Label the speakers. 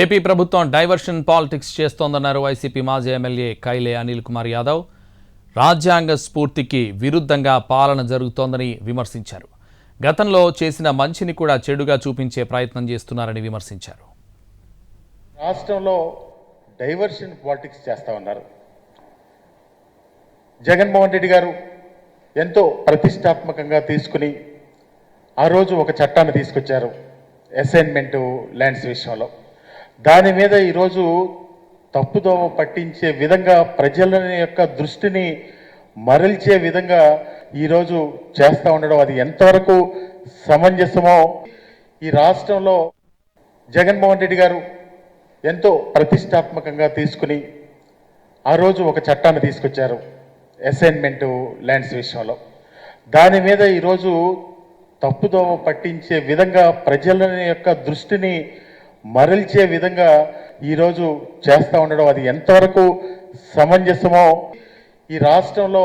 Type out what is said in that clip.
Speaker 1: AP ప్రభుత్వం diversion politics చేస్తోందన్నారు YCP మాజీ ఎమ్మెల్యే కైలే అనిల్ కుమార్ యాదవ్. రాజ్యాంగ స్ఫూర్తికి విరుద్ధంగా పాలన జరుగుతోందని విమర్శించారు. గతంలో చేసిన మంచిని కూడా చెడుగా చూపించే ప్రయత్నం చేస్తున్నారని విమర్శించారు.
Speaker 2: రాష్ట్రంలో డైవర్షన్ పాలిటిక్స్ చేస్తా ఉన్నారు జగన్మోహన్ రెడ్డి గారు ఎంతో ప్రతిష్టాత్మకంగా తీసుకుని ఆ రోజు ఒక చట్టాన్ని తీసుకొచ్చారు. అసైన్మెంట్ ల్యాండ్స్ విషయంలో. దాని మీద ఈరోజు తప్పుదోవ పట్టించే విధంగా ప్రజల యొక్క దృష్టిని మరల్చే విధంగా ఈరోజు చేస్తూ ఉండడం అది ఎంతవరకు సమంజసమో ఈ రాష్ట్రంలో జగన్మోహన్ రెడ్డి గారు ఎంతో ప్రతిష్టాత్మకంగా తీసుకుని ఆ రోజు ఒక చట్టాన్ని తీసుకొచ్చారు అసైన్మెంట్ ల్యాండ్స్ విషయంలో. దాని మీద ఈరోజు తప్పుదోవ పట్టించే విధంగా ప్రజల యొక్క దృష్టిని మరల్చే విధంగా ఈరోజు చేస్తూ ఉండడం అది ఎంతవరకు సమంజసమో ఈ రాష్ట్రంలో